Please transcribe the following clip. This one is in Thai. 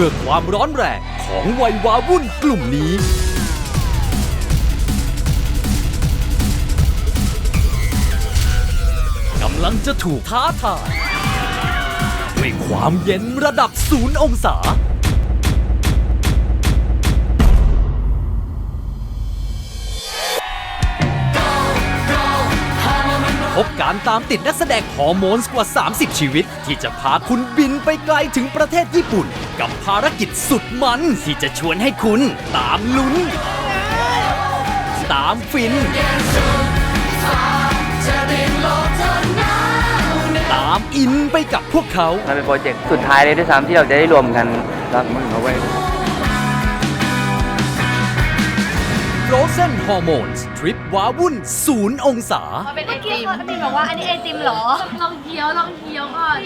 มื่อความร้อนแรงของวัยวาวุ่นกลุ่มนี้ กำลังจะถูกท้าทายด้วยความเย็นระดับศูนย์องศา บการตามติดนักแสดงฮอร์โมนกว่า 30 ชีวิต ที่จะพาคุณบินไปไกลถึงประเทศญี่ปุ่น กับภารกิจสุดมันที่จะชวนให้คุณตามลุ้น ตามฟิน ตามอินไปกับพวกเขา มันเป็นโปรเจกต์สุดท้ายเลยด้วยซ้ำที่เราจะได้รวมกันรักมึงเอาไว้ Frozen Hormones ทริปว้าวุ่นศูนย์องศาเป็นไอเมื่อกี้ติมเขาพี่บอกว่าอันนี้ไอติมเหรอ ลองเคี้ยวลองเคี้ยวก่อน